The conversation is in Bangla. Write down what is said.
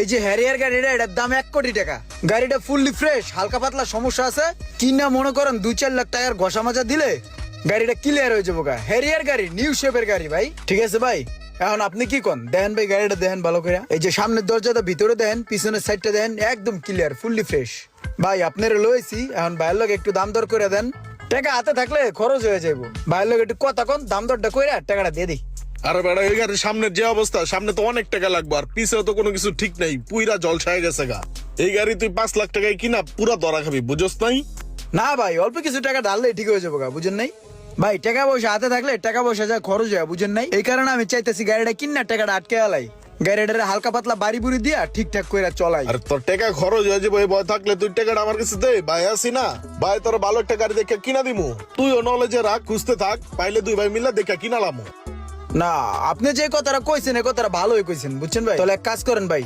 এই যে হ্যারিয়ার গাড়িটা, এটার দাম এক কোটি টাকা। গাড়িটা ফুললি ফ্রেশ হালকা পাতলা সমস্যা আছে। কিনা মনে করেন দুই চার লাখ টাকার ঘষা মাজা দিলে গাড়িটা ক্লিয়ার হয়ে যাব গা। হ্যারিয়ার গাড়ি নিউ শেপের গাড়ি ভাই। ঠিক আছে ভাই? এখন আপনি কি কোন দেখেন ভাই, গাড়িটা দেখেন ভালো করে। এই যে সামনের দরজাটা ভিতরে দেন পিছনের সাইডটা দেন একদম ক্লিয়ার ফুললি ফ্রেশ ভাই, আপনারা লয়েছি এখন ভাইয়ের লোক একটু দাম দর করে দেন। টাকা হাতে থাকলে খরচ হয়ে যাব ভাইয়ের লোক একটু কথা কোন, দাম দরটা করে টাকাটা দিয়ে দিই। আরে বেড়া এই গাড়ির সামনের যে অবস্থা সামনে তো অনেক টাকা লাগবে আর পিছেও তো কোনো কিছু ঠিক নেই পুইরা জল ছায় গেছে গা। এই গাড়ি তুই পাঁচ লাখ টাকায় কিনা পুরা দরা খাবি বুঝস নাই? না ভাই অল্প কিছু টাকা ঢাললে ঠিক হয়ে যাব গা বুঝেন নাই? ভাই টাকা পয়সা হাতে থাকলে টাকা পয়সা যা খরচ হয় বুঝেন নাই? এই কারণে আমি চাইতেছি গাড়িটা কিনা টাকাটা আটকে আলাই। গাড়িটারে হালকা পাতলা বাড়ি বুড়ি দিয়া ঠিকঠাক করে চলাই। আর তোর টাকা খরচ হয়ে যাবে এই ভয় থাকলে তুই টাকাটা আমার কাছে দে ভাই আসি না? ভাই তোর ভালো একটা গাড়ি দেখে কিনা দিমু। তুইও নলেজে রাখ খুঁজতে থাক পাইলে দুই ভাই মিলে দেখে কিনালামু না, আপনি যে কথাটা কইছেন এই কথাটা ভালোই কইছেন, বুঝছেন ভাই? তাহলে এক কাজ করেন ভাই